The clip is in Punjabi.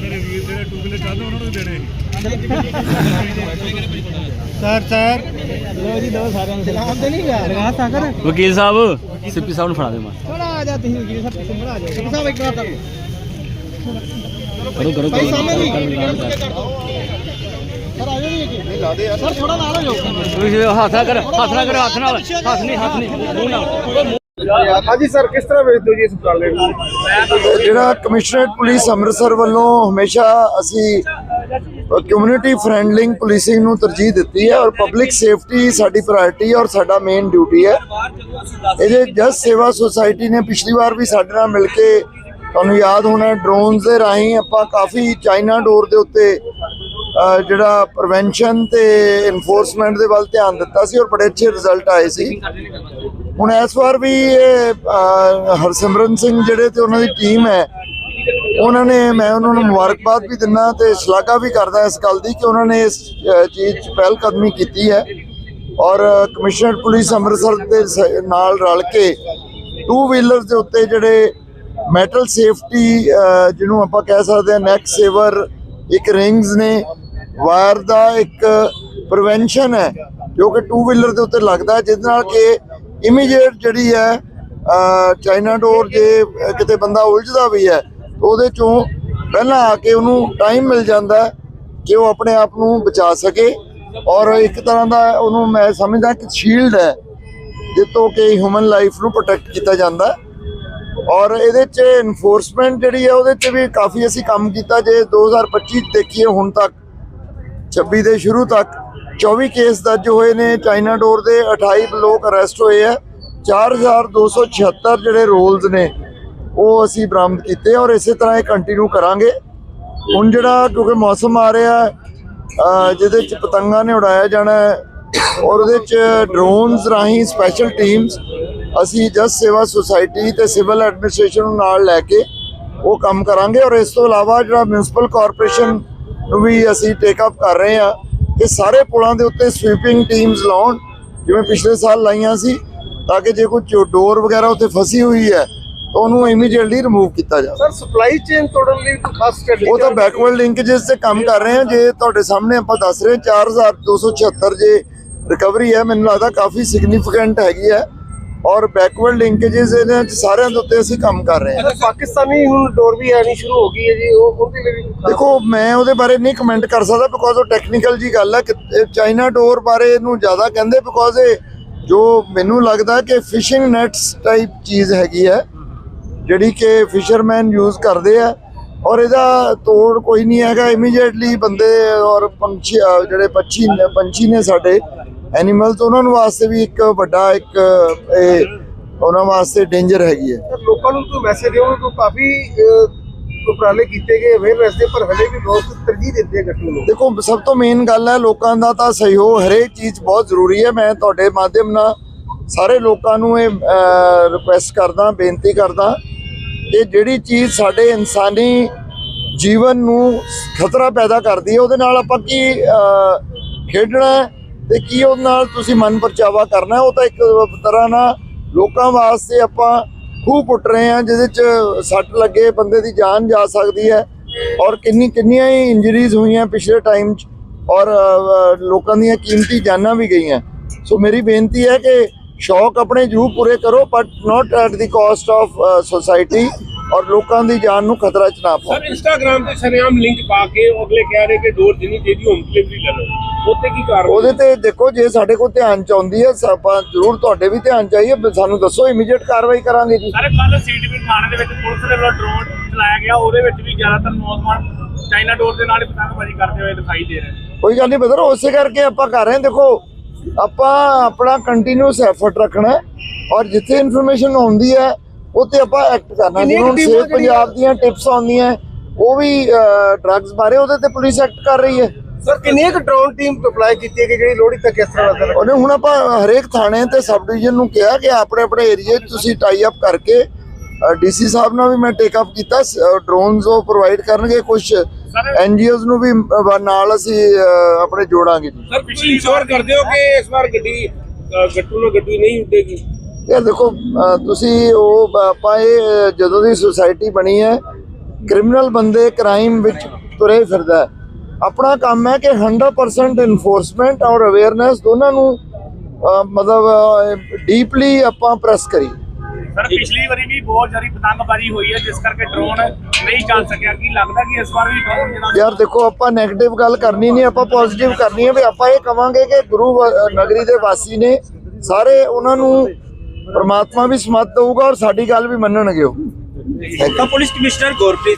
ਮੇਰੇ ਵੀਰ ਜਿਹੜੇ ਟੂਬਲੇ ਚਾਹੁੰਦੇ ਉਹਨਾਂ ਨੂੰ ਦੇਣੇ ਸਰ ਸਰ। ਲੋ ਜੀ ਦੋ ਸਾਰਿਆਂ ਨੂੰ। ਸਲਾਮ ਤੇ ਨਹੀਂ ਗਿਆ ਰਗਾ ਸਾਗਰ ਵਕੀਲ ਸਾਹਿਬ ਸਿੱਪੀ ਸਾਹਿਬ ਨੂੰ ਫੜਾ ਦੇ ਮਾਰ ਥੋੜਾ ਆ ਜਾ ਤੁਸੀਂ ਜੀ ਆ ਸਾਹਿਬ ਇੱਕ ਵਾਰ ਕਰ ਕਰੋ ਕਰੋ ਭਾਈ ਕਰੋ। ਸਾਹਮਣੇ ਵੀ ਸਰ ਆ ਜਾਓ ਜੀ ਨਹੀਂ ਲਾ ਦੇ ਯਾਰ। ਸਰ ਥੋੜਾ ਨਾਲ ਹੋ ਜਾਓ। ਤੁਸੀਂ ਹੱਥ ਨਾ ਕਰ ਹੱਥ ਨਾ ਕਰੋ ਹੱਥ ਨਾਲ। ਹੱਥ ਨਹੀਂ ਹੱਥ ਨਹੀਂ। ਮੂੰਹ ਨਾਲ। ਹਾਂਜੀ ਸਰ, ਕਿਸ ਤਰ੍ਹਾਂ ਵੇਚਦੇ ਹੋ ਜੀ ਇਸ ਉਪਰਾਲੇ ਨੂੰ? ਜਿਹੜਾ ਕਮਿਸ਼ਨਰੇਟ ਪੁਲਿਸ ਅੰਮ੍ਰਿਤਸਰ ਵੱਲੋਂ ਹਮੇਸ਼ਾ ਅਸੀਂ ਕਮਿਊਨਿਟੀ ਫ੍ਰੈਂਡਲਿੰਗ ਪੁਲਿਸਿੰਗ ਨੂੰ ਤਰਜੀਹ ਦਿੱਤੀ ਹੈ ਔਰ ਪਬਲਿਕ ਸੇਫਟੀ ਸਾਡੀ ਪ੍ਰਾਇੋਰਟੀ ਔਰ ਸਾਡਾ ਮੇਨ ਡਿਊਟੀ ਹੈ। ਇਹਦੇ ਜਸ ਸੇਵਾ ਸੁਸਾਇਟੀ ਨੇ ਪਿਛਲੀ ਵਾਰ ਵੀ ਸਾਡੇ ਨਾਲ ਮਿਲ ਕੇ ਤੁਹਾਨੂੰ ਯਾਦ ਹੋਣਾ ਡਰੋਨਸ ਦੇ ਰਾਹੀਂ ਆਪਾਂ ਕਾਫੀ ਚਾਈਨਾ ਡੋਰ ਦੇ ਉੱਤੇ ਜਿਹੜਾ ਪ੍ਰੀਵੈਂਸ਼ਨ ਤੇ ਇਨਫੋਰਸਮੈਂਟ ਦੇ ਵੱਲ ਧਿਆਨ ਦਿੱਤਾ ਸੀ ਔਰ ਬੜੇ ਅੱਛੇ ਰਿਜ਼ਲਟ ਆਏ ਸੀ। ਹੁਣ ਇਸ ਵਾਰ ਵੀ ਇਹ ਹਰਸਿਮਰਨ ਸਿੰਘ ਜਿਹੜੇ ਤੇ ਉਹਨਾਂ ਦੀ ਟੀਮ ਹੈ, ਉਹਨਾਂ ਨੇ, ਮੈਂ ਉਹਨਾਂ ਨੂੰ ਮੁਬਾਰਕਬਾਦ ਵੀ ਦਿੰਦਾ ਤੇ ਸ਼ਲਾਘਾ ਵੀ ਕਰਦਾ ਇਸ ਗੱਲ ਦੀ ਕਿ ਉਹਨਾਂ ਨੇ ਇਸ ਚੀਜ਼ 'ਚ ਪਹਿਲ ਕਦਮੀ ਕੀਤੀ ਹੈ। ਔਰ ਕਮਿਸ਼ਨਰ ਪੁਲਿਸ ਅੰਮ੍ਰਿਤਸਰ ਦੇ ਸ- ਨਾਲ ਰਲ ਕੇ ਟੂ ਵੀਲਰਸ ਦੇ ਉੱਤੇ ਜਿਹੜੇ ਮੈਟਲ ਸੇਫਟੀ ਜਿਹਨੂੰ ਆਪਾਂ ਕਹਿ ਸਕਦੇ ਹਾਂ ਨੈਕ ਸੇਵਰ ਇੱਕ ਰਿੰਗਸ ਨੇ ਵਾਇਰ ਦਾ ਇੱਕ ਪ੍ਰੀਵੈਂਸ਼ਨ ਹੈ, ਜੋ ਕਿ ਟੂ ਵੀਲਰ ਦੇ ਉੱਤੇ ਲੱਗਦਾ ਜਿਹਦੇ ਨਾਲ ਕਿ ਇਮੀਡੀਏਟ ਜਿਹੜੀ ਹੈ ਚਾਈਨਾ ਡੋਰ ਜੇ ਕਿਤੇ ਬੰਦਾ ਉਲਝਦਾ ਵੀ ਹੈ, ਉਹਦੇ ਚੋਂ ਪਹਿਲਾਂ ਆ ਕੇ ਉਹਨੂੰ ਟਾਈਮ ਮਿਲ ਜਾਂਦਾ ਕਿ ਉਹ ਆਪਣੇ ਆਪ ਨੂੰ ਬਚਾ ਸਕੇ ਔਰ ਇੱਕ ਤਰ੍ਹਾਂ ਦਾ ਉਹਨੂੰ ਮੈਂ ਸਮਝਦਾ ਕਿ ਸ਼ੀਲਡ ਹੈ, ਜਿੱਤੋਂ ਕਿ ਹਿਊਮਨ ਲਾਈਫ ਨੂੰ ਪ੍ਰੋਟੈਕਟ ਕੀਤਾ ਜਾਂਦਾ ਔਰ ਇਹਦੇ ਚ ਇਨਫੋਰਸਮੈਂਟ ਜਿਹੜੀ ਹੈ, ਉਹਦੇ ਚ ਵੀ ਕਾਫੀ ਅਸੀਂ ਕੰਮ ਕੀਤਾ ਜੇ 2025 ਚ ਦੇਖੀਏ ਹੁਣ ਤੱਕ 26 ਦੇ ਸ਼ੁਰੂ ਤੱਕ। 24 ਕੇਸ ਦਰਜ ਹੋਏ ਨੇ। ਚਾਈਨਾ ਡੋਰ ਦੇ 28 ਲੋਕ ਅਰੈਸਟ ਹੋਏ ਆ। 4276 ਜਿਹੜੇ ਰੋਲਸ ਨੇ, ਉਹ ਅਸੀਂ ਬਰਾਮਦ ਕੀਤੇ ਔਰ ਇਸੇ ਤਰ੍ਹਾਂ ਇਹ ਕੰਟੀਨਿਊ ਕਰਾਂਗੇ। ਹੁਣ ਜਿਹੜਾ ਕਿਉਂਕਿ ਮੌਸਮ ਆ ਰਿਹਾ ਜਿਹਦੇ ਚ ਪਤੰਗਾਂ ਨੇ ਉਡਾਇਆ ਜਾਣਾ ਔਰ ਉਹਦੇ ਚ ਡਰੋਨਸ ਰਾਹੀਂ ਸਪੈਸ਼ਲ ਟੀਮਸ ਅਸੀਂ ਜਸ ਸੇਵਾ ਸੁਸਾਇਟੀ ਤੇ ਸਿਵਲ ਐਡਮਿਨਿਸਟ੍ਰੇਸ਼ਨ ਨੂੰ ਨਾਲ ਲੈ ਕੇ ਉਹ ਕੰਮ ਕਰਾਂਗੇ ਔਰ ਇਸ ਤੋਂ ਇਲਾਵਾ ਜਿਹੜਾ ਮਿਊਨਿਸਪਲ ਕਾਰਪੋਰੇਸ਼ਨ ਨੂੰ ਵੀ ਅਸੀਂ ਟੇਕ ਅਪ ਕਰ ਰਹੇ ਹਾਂ। ਕਿ ਸਾਰੇ ਪੁਲਾਂ ਦੇ ਉੱਤੇ ਸਵੀਪਿੰਗ ਟੀਮਸ ਲਾਉਣ ਜਿਵੇਂ ਪਿਛਲੇ ਸਾਲ ਲਾਈਆਂ ਸੀ ਤਾਂ ਕਿ ਜੇ ਕੋਈ ਡੋਰ ਵਗੈਰਾ ਉੱਤੇ ਫਸੀ ਹੋਈ ਹੈ ਤਾਂ ਉਹਨੂੰ ਇਮੀਡੀਏਟਲੀ ਰਿਮੂਵ ਕੀਤਾ ਜਾਵੇ। ਸਰ ਸਪਲਾਈ ਚੇਨ ਤੋੜਨ ਲਈ ਕੋਈ ਖਾਸ ਸਟ੍ਰੈਟਜੀ ਉਹ ਤਾਂ ਬੈਕਵਰਡ ਲਿੰਕੇजेस ਤੇ ਕੰਮ ਕਰ ਰਹੇ ਹਾਂ ਜੇ ਤੁਹਾਡੇ ਸਾਹਮਣੇ ਆਪਾਂ ਦੱਸ ਰਹੇ ਹਾਂ 4276 ਜੇ ਰਿਕਵਰੀ ਹੈ ਮੈਨੂੰ ਲੱਗਦਾ ਕਾਫੀ ਸਿਗਨੀਫੀਕੈਂਟ ਹੈਗੀ ਹੈ। ਔਰ ਬੈਕਵਰਡ ਲਿੰਕੇजेस ਇਹਨਾਂ 'ਚ ਸਾਰਿਆਂ ਦੇ ਉੱਤੇ ਅਸੀਂ ਕੰਮ ਕਰ ਰਹੇ ਹਾਂ। ਪਾਕਿਸਤਾਨੀ ਹੁਣ ਡੋਰ ਵੀ ਆਣੀ ਸ਼ੁਰੂ ਹੋ ਗਈ ਹੈ ਜੀ ਉਹ ਉਹਦੇ ਲਈ ਦੇਖੋ ਮੈਂ ਉਹਦੇ ਬਾਰੇ ਨਹੀਂ ਕਮੈਂਟ ਕਰ ਸਕਦਾ ਬਿਕੋਜ਼ ਉਹ ਟੈਕਨੀਕਲ ਜੀ ਗੱਲ ਹੈ ਕਿ ਚਾਈਨਾ ਡੋਰ ਬਾਰੇ ਇਹਨੂੰ ਜ਼ਿਆਦਾ ਕਹਿੰਦੇ ਬਿਕੋਜ਼ ਇਹ ਜੋ ਮੈਨੂੰ ਲੱਗਦਾ ਕਿ ਫਿਸ਼ਿੰਗ ਨੈਟਸ ਟਾਈਪ ਚੀਜ਼ ਹੈਗੀ ਹੈ ਜਿਹੜੀ ਕਿ ਫਿਸ਼ਰਮੈਨ ਯੂਜ਼ ਕਰਦੇ ਆ ਔਰ ਇਹਦਾ ਤੋੜ ਕੋਈ ਨਹੀਂ ਹੈਗਾ ਇਮੀਡੀਏਟਲੀ ਬੰਦੇ ਔਰ ਪੰਛੀ ਜਿਹੜੇ ਪੰਛੀ ਪੰਛੀ ਨੇ ਸਾਡੇ ਐਨੀਮਲਸ ਉਹਨਾਂ ਨੂੰ ਵਾਸਤੇ ਵੀ ਇੱਕ ਵੱਡਾ ਇੱਕ ਇਹ ਉਹਨਾਂ ਵਾਸਤੇ ਡੇਂਜਰ ਹੈਗੀ ਹੈ। ਲੋਕਾਂ ਨੂੰ ਕੋਈ ਮੈਸੇਜ ਦਿਓ ਕਿ ਕਾਫੀ ਉਪਰਾਲੇ ਕੀਤੇ ਗਏ ਅਵੇਅਰਨੈਸ ਦੇ ਪਰ ਹਲੇ ਵੀ ਲੋਕ ਤਰਜੀਹ ਦਿੰਦੇ ਆ ਗੱਟੂ ਨੂੰ ਦੇਖੋ ਸਭ ਤੋਂ ਮੇਨ ਗੱਲ ਹੈ ਲੋਕਾਂ ਦਾ ਤਾਂ ਸਹਿਯੋਗ ਹਰੇਕ ਚੀਜ਼ ਬਹੁਤ ਜ਼ਰੂਰੀ ਹੈ। ਮੈਂ ਤੁਹਾਡੇ ਮਾਧਿਅਮ ਨਾਲ ਸਾਰੇ ਲੋਕਾਂ ਨੂੰ ਇਹ ਰਿਕੁਐਸਟ ਕਰਦਾ ਬੇਨਤੀ ਕਰਦਾ ਕਿ ਜਿਹੜੀ ਚੀਜ਼ ਸਾਡੇ ਇਨਸਾਨੀ ਜੀਵਨ ਨੂੰ ਖਤਰਾ ਪੈਦਾ ਕਰਦੀ ਹੈ ਉਹਦੇ ਨਾਲ ਆਪਾਂ ਕੀ ਖੇਡਣਾ ਤੇ ਕੀ ਉਹਦੇ ਨਾਲ ਤੁਸੀਂ ਮਨ ਪਰਚਾਵਾ ਕਰਨਾ ਉਹ ਤਾਂ ਇੱਕ ਤਰ੍ਹਾਂ ਨਾਲ ਲੋਕਾਂ ਵਾਸਤੇ ਆਪਾਂ ਖੂਹ ਪੁੱਟ ਰਹੇ ਹਾਂ, ਜਿਹਦੇ ਚ ਸੱਟ ਲੱਗੇ, ਬੰਦੇ ਦੀ ਜਾਨ ਜਾ ਸਕਦੀ ਹੈ ਔਰ ਕਿੰਨੀ, ਕਿੰਨੀਆਂ ਹੀ ਇੰਜਰੀਜ਼ ਹੋਈਆਂ ਪਿਛਲੇ ਟਾਈਮ 'ਚ ਔਰ ਲੋਕਾਂ ਦੀਆਂ ਕੀਮਤੀ ਜਾਨਾਂ ਵੀ ਗਈਆਂ। ਸੋ ਮੇਰੀ ਬੇਨਤੀ ਹੈ ਕਿ ਸ਼ੌਕ ਆਪਣੇ ਜ਼ਰੂਰ ਪੂਰੇ ਕਰੋ but not at the cost of society ਔਰ ਲੋਕਾਂ ਦੀ ਜਾਨ ਨੂੰ ਖਤਰਾ 'ਚ ਨਾ ਪਾਓ। ਸਰ ਇੰਸਟਾਗ੍ਰam ਤੇ ਸ਼ਰੇਆਮ ਲਿੰਕ ਪਾ ਕੇ ਉਹ ਅਗਲੇ ਕਹਿ ਰਹੇ ਕਿ ਡੋਰ ਜਿੰਨੀ ਚਾਹੀਦੀ ਹੋਮ ਡਿਲੀਵਰੀ ਲੈ ਲਓ। ਉੱਤੇ ਕੀ ਕਾਰਵਾਈ ਉਹਦੇ ਤੇ ਦੇਖੋ ਜੇ ਸਾਡੇ ਕੋਲ ਧਿਆਨ ਚ ਆਉਂਦੀ ਹੈ ਆਪਾਂ ਜ਼ਰੂਰ ਤੁਹਾਡੇ ਵੀ ਧਿਆਨ ਚਾਹੀਏ ਸਾਨੂੰ ਦੱਸੋ ਇਮੀਡੀਏਟ ਕਾਰਵਾਈ ਕਰਾਂਗੇ ਜੀ। ਸਾਰੇ ਕੱਲ ਸੀਟੀਪੀ ਥਾਣੇ ਦੇ ਵਿੱਚ ਪੁਲਿਸ ਦੇ ਵੱਲੋਂ ਡਰੋਨ ਚਲਾਇਆ ਗਿਆ। ਉਹਦੇ ਵਿੱਚ ਵੀ ਜ਼ਿਆਦਾਤਰ ਨੌਜਵਾਨ ਚਾਈਨਾ ਡੋਰ ਦੇ ਨਾਲ ਹੀ ਪਤੰਗਬਾਜ਼ੀ ਕਰਦੇ ਹੋਏ ਦਿਖਾਈ ਦੇ ਰਹੇ ਨੇ। ਕੋਈ ਗੱਲ ਨਹੀਂ ਬਦਰ ਉਸੇ ਕਰਕੇ ਆਪਾਂ ਕਰ ਰਹੇ ਹਾਂ। ਦੇਖੋ ਆਪਾਂ ਆਪਣਾ ਕੰਟੀਨਿਊਸ ਐਫਰਟ ਰੱਖਣਾ ਹੈ। ਔਰ ਜਿੱਥੇ ਇਨਫੋਰਮੇਸ਼ਨ ਆਉਂਦੀ ਹੈ ਉੱਤੇ ਆਪਾਂ ਐਕਟ ਕਰਨਾ ਜਿਵੇਂ ਹੁਣ ਸੇਫ ਪੰਜਾਬ ਦੀਆਂ ਟਿਪਸ ਆਉਂਦੀਆਂ ਉਹ ਵੀ ਡਰੱਗਸ ਬਾਰੇ ਉਹਦੇ ਤੇ ਪੁਲਿਸ ਐਕਟ ਕਰ ਰਹੀ ਹੈ। ਸਰ ਕਿੰਨੀ ਇੱਕ ਡਰੋਨ ਟੀਮ ਅਪਲਾਈ ਕੀਤੀ ਹੈ ਕਿ ਜਿਹੜੀ ਲੋਹੜੀ ਤੱਕ ਇਸ ਤਰ੍ਹਾਂ ਦਾ ਉਹਨੇ ਹੁਣ ਆਪਾਂ ਹਰੇਕ ਥਾਣੇ ਤੇ ਸਬ ਡਿਵੀਜ਼ਨ ਨੂੰ ਕਿਹਾ ਕਿ ਆਪਣੇ ਆਪਣੇ ਏਰੀਏ 'ਚ ਤੁਸੀਂ ਟਾਈ ਅਪ ਕਰਕੇ ਡੀਸੀ ਸਾਹਿਬ ਨਾਲ ਵੀ ਮੈਂ ਟੇਕ ਅਪ ਕੀਤਾ। ਡਰੋਨਸ ਉਹ ਪ੍ਰੋਵਾਈਡ ਕਰਨਗੇ ਕੁਝ ਐਨਜੀਓਜ਼ ਨੂੰ ਵੀ ਨਾਲ ਅਸੀਂ ਆਪਣੇ ਜੋੜਾਂਗੇ ਜੀ। ਸਰ ਪਿਛਲੀ ਇੰਸ਼ੋਰ ਕਰਦੇ ਹੋ ਕਿ ਇਸ ਵਾਰ ਗੱਡੀ ਗੱਟੂ ਨਾਲ ਗੱਡੀ ਨਹੀਂ ਉੱਡੇਗੀ? ਯਾਰ ਦੇਖੋ ਤੁਸੀਂ ਉਹ ਇਹ ਅ, ਜਦੋਂ ਦੀ ਸੁਸਾਇਟੀ ਬਣੀ ਹੈ ਕ੍ਰਿਮੀਨਲ ਬੰਦੇ ਕ੍ਰਾਈਮ ਵਿੱਚ ਤੁਰੇ ਫਿਰਦਾ। ਆਪਣਾ ਕੰਮ ਹੈ ਕਿ 100% ਇਨਫੋਰਸਮੈਂਟ ਔਰ ਅਵੇਅਰਨੈਸ ਦੋਨਾਂ ਨੂੰ ਮਤਲਬ ਡੀਪਲੀ ਆਪਾਂ ਪ੍ਰੈਸ ਕਰੀ। ਸਰ ਪਿਛਲੀ ਵਾਰੀ ਵੀ ਬਹੁਤ ਜ਼ਿਆਦਾ ਪਤੰਗਬਾਜ਼ੀ ਹੋਈ ਹੈ ਜਿਸ ਕਰਕੇ ਡਰੋਨ ਨਹੀਂ ਚੱਲ ਸਕਿਆ। ਕੀ ਲੱਗਦਾ ਕਿ ਇਸ ਵਾਰ ਵੀ ਡਰੋਨ ਜਿਹੜਾ ਯਾਰ ਦੇਖੋ ਆਪਾਂ 네ਗੇਟਿਵ ਗੱਲ ਕਰਨੀ ਨਹੀਂ ਆਪਾਂ ਪੋਜ਼ਿਟਿਵ ਕਰਨੀ ਹੈ। ਵੀ ਆਪਾਂ ਇਹ ਕਵਾਂਗੇ ਕਿ ਗੁਰੂ ਨਗਰੀ ਦੇ ਵਾਸੀ ਨੇ ਸਾਰੇ ਉਹਨਾਂ ਨੂੰ ਪਰਮਾਤਮਾ ਵੀ ਸਮਤ ਦਊਗਾ ਔਰ ਸਾਡੀ ਗੱਲ ਵੀ ਮੰਨਣਗੇ ਉਹ। ਤਾਂ ਪੁਲਿਸ ਕਮਿਸ਼ਨਰ ਗੁਰਪ੍ਰੀਤ